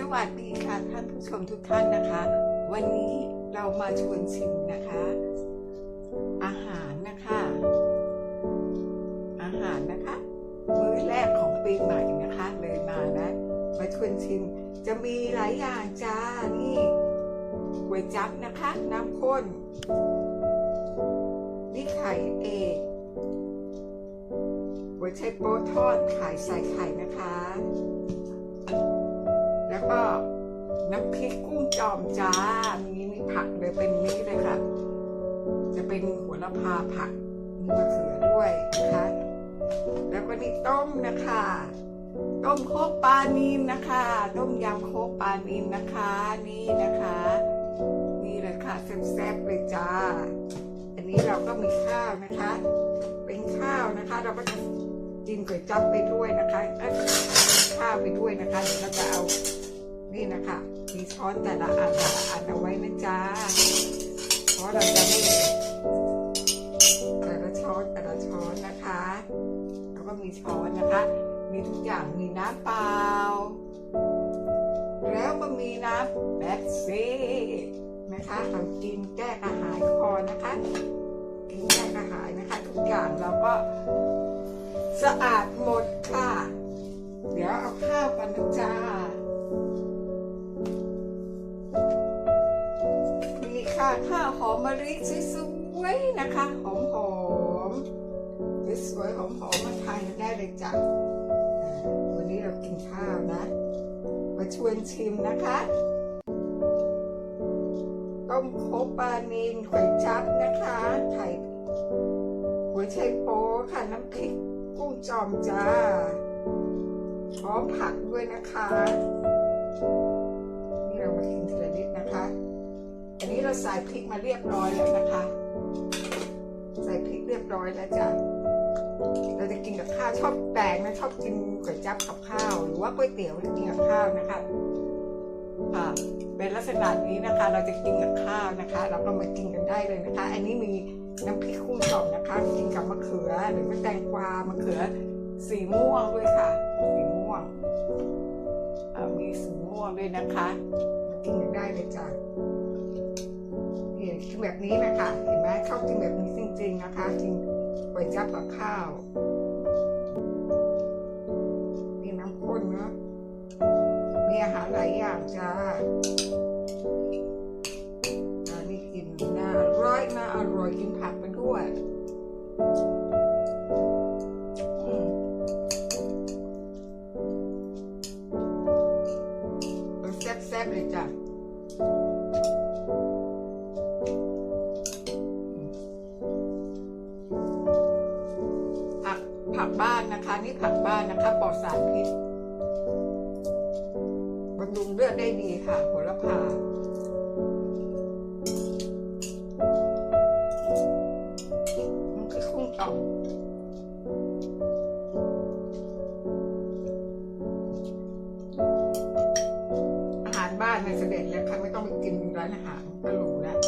สวัสดีค่ะท่านผู้ชมทุกท่านนะคะ วันนี้เรามาชวนชิมนะคะ อาหารนะคะ อาหารนะคะ มื้อแรกของปีใหม่นะคะ เลยมานะมาชวนชิมจะมีหลายอย่างจ้านี่ก๋วยจั๊บนะคะ น้ำข้นนี่ไข่เอกหัวไชโป๊ทอดไข่ใส่ไข่นะคะ ก็น้ำพริกกุ้งจอมจ้า มีมีผักเลยเป็นนี้เลยครับจะเป็นหัวละพาผักมีมะเขือด้วยนะคะ แล้วก็นี่ต้มนะคะ ต้มโคกปลานินนะคะ ต้มยำโคกปลานินนะคะ นี่นะคะ นี่เลยค่ะแซ่บๆเลยจ้า อันนี้เราก็มีข้าวนะคะ เป็นข้าวนะคะ เราก็จะกินก๋วยจั๊บไปด้วยนะคะเอ้ยข้าวไปด้วยนะคะเดี๋ยวเราจะเอา นี่นะคะมีช้อนแต่ละอันแต่ละอันเอาไว้นะจ๊ะเพราะเราจะไม่แต่ละช้อนแต่ละช้อนนะคะ แล้วก็มีช้อนนะคะ มีทุกอย่างมีน้ำเปล่า แล้วก็มีน้ำแบ็กซี่นะคะเรากินแก้กระหายคอนะคะกินแก้กระหายนะคะ ทุกอย่างเราก็สะอาดหมดค่ะ เดี๋ยวเอาข้าวกันนะจ้า มมะลิสวยๆนะคะ หอมหอมสวยๆหอมหอมมาทานกันได้เลยจ้ะวันนี้เรากินข้าวนะ มาชวนชิมนะคะ ต้มโคกปลานินก๋วยจับนะคะ ไข่หัวไชโป๊ค่ะน้ำพริกกุ้งจอมจ้าพร้อมผักด้วยนะคะ นี่เรามากินที เราใส่พริกมาเรียบร้อยแล้วนะคะ ใส่พริกเรียบร้อยแล้วจ้ะเราจะกินกับข้าวชอบแปลงนะชอบกินก๋วยจั๊บกับข้าว หรือว่าก๋วยเตี๋ยวกินกับข้าวนะคะอ่าเป็นลักษณะนี้นะคะ เราจะกินกับข้าวนะคะ เราก็มากินกันได้เลยนะคะ อันนี้มีน้ำพริกกุ้งสดนะคะ กินกับมะเขือหรือว่าแตงกวามะเขือสีม่วงด้วยค่ะ สีม่วงอ่ามีสีม่วงด้วยนะคะกินกันได้เลยจ้ะ กินแบบนี้นะคะ เห็นไหมชอบกินแบบนี้จริง ๆนะคะกินก๋วยจั๊บกับข้าวมีน้ำข้นเนาะมีอาหารหลายอย่างจ้า ผักบ้านนะคะ นี่ผักบ้านนะคะปลอดสารพิษบำรุงเลือดได้ดีค่ะโหระพามันคือคุ้งต่อมอาหารบ้านในเสด็จแล้วค่ะไม่ต้องไปกินร้านอาหารก็หรูแล้ว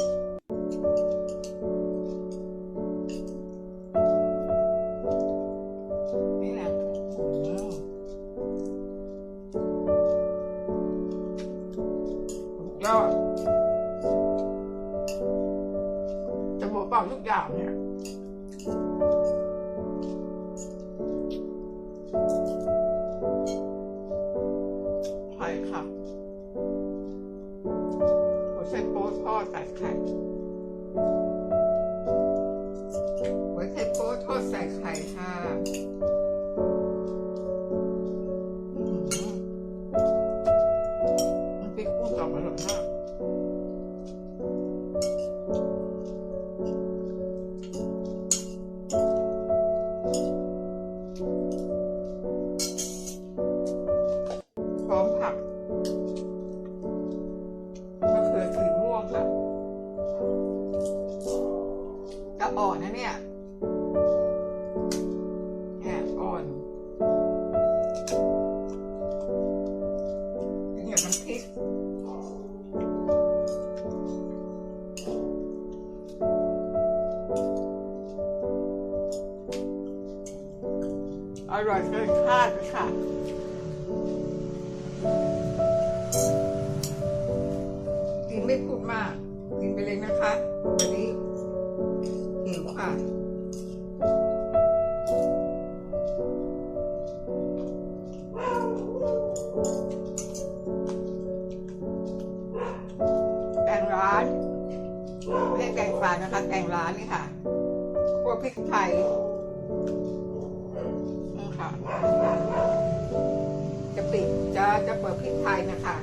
เปล่าทุกอย่างเนี่ยไข่ค่ะหัวไชโป๊ทอดใส่ไข่หัวไชโป๊ทอดใส่ไข่ค่ะ อ่อนนะเนี่ยเนี่อ่อนกินกับน้ำพริกอร่อยเกินคาดเลยค่ะไม่พูดมากกินไปเลยนะคะ วันนี้ ค่ะแกงร้านไม่ใช่แกงปลานะคะ แกงร้านนี่ค่ะคั่วพริกไทยนี่ค่ะ จะปิดจะจะเปิดพริกไทยนะคะ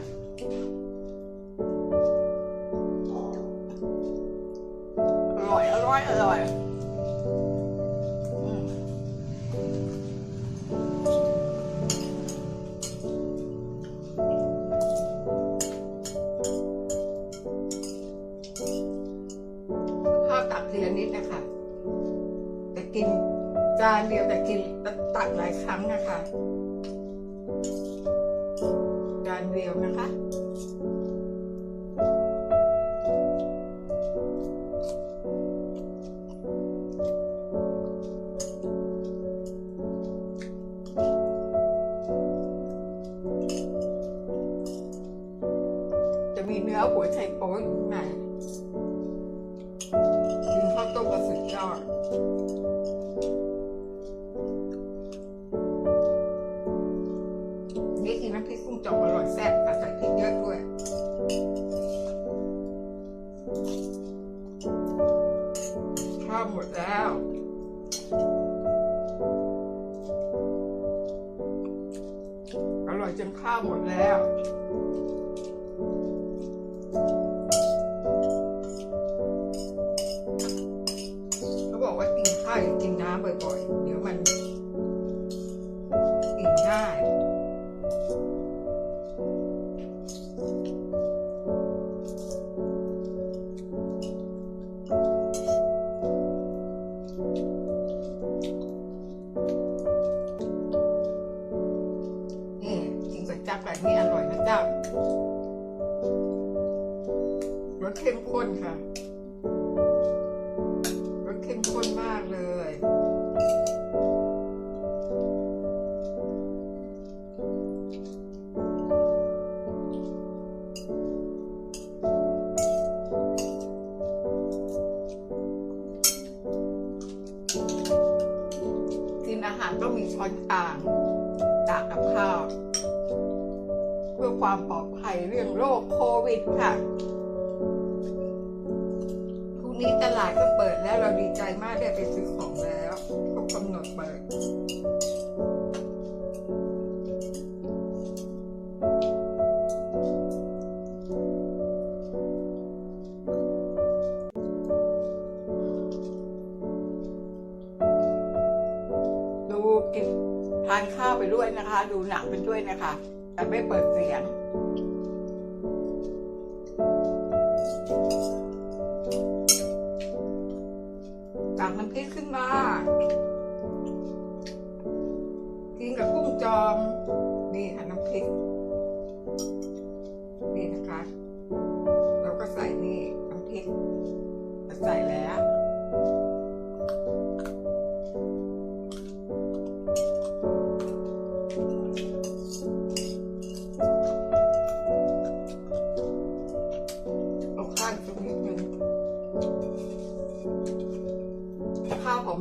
อร่อยอร่อยอร่อย ครั้งนะคะจานเดียวนะคะจะมีเนื้อหัวไชโป๊อยู่ข้างในกินข้าวต้มกับสุดยอด จนข้าวหมดแล้วเขาบอกว่ากินข้าวอย่ากินน้ำบ่อยๆากกับข้าวเพื่อความปลอดภัยเรื่องโรคโควิดค่ะพรุ่งนี้ตลาดก็เปิดแล้วเราดีใจมากได้ไปซื้อของแล้วครบกำหนดเปิดานข้าวไปด้วยนะคะ ดูหนังไปด้วยนะคะ แต่ไม่เปิดเสียง ตักน้ำพริกขึ้นมา กินกับกุ้งจอม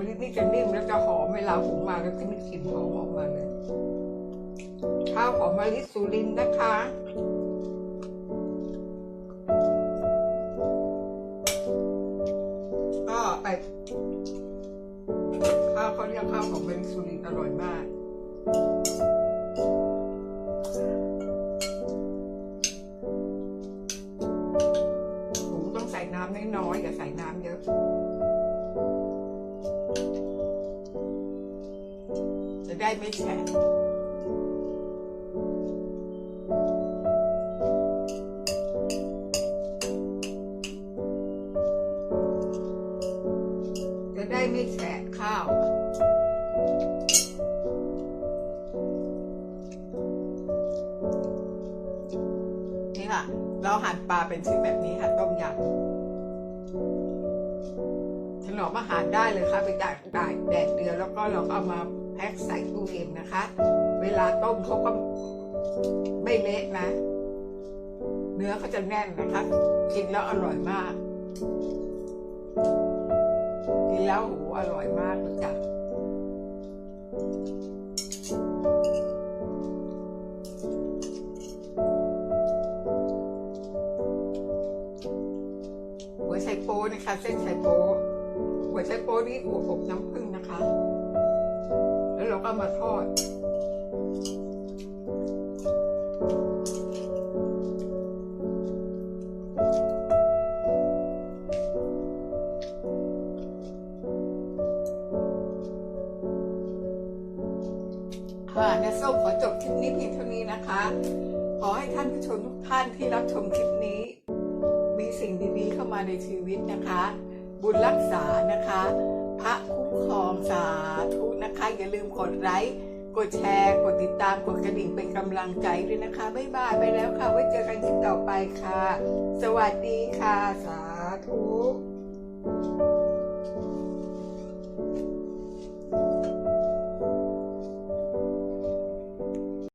ลินี่จะนิ่มแล้วจะหอมเวลาหุงมาแล้วจะมีกลิ่นหอมออกมาเลยข้าวหอมมะลิสุรินนะคะก็ไปข้าวเขาเรียกข้าวหอมมะลิสุรินอร่อยมาก ไม่แฉะจะได้ไม่แฉะข้าวนี่ค่ะ เราหั่นปลาเป็นชิ้นแบบนี้ค่ะต้มยำถนอมอาหารได้เลยค่ะไปตากแดดแดดเดือนแล้วก็เราก็เอามา แพ็คใส่ตู้เย็นนะคะ เวลาต้มเขาก็ไม่เละนะ เนื้อเขาจะแน่นนะคะ กินแล้วอร่อยมาก กินแล้วโหอร่อยมากเลยจ้ะหัวไชโป๊นะคะ เส้นไชโป๊หัวไชโป๊นี่หัวอบน้ำผึ้งนะคะ ก็มาทอด ค่ะนส้มขอจบคลิปนี้เพียงเท่านี้นะคะ ขอให้ท่านผู้ชมทุกท่านที่รับชมคลิปนี้ มีสิ่งดีๆเข้ามาในชีวิตนะคะ บุญรักษานะคะ อย่าลืมกดไลค์กดแชร์ กดติดตามกดกระดิ่งเป็นกำลังใจด้วยนะคะบ๊ายบายไปแล้วค่ะไว้เจอกันคลิปต่อไปค่ะ สวัสดีค่ะ สาธุ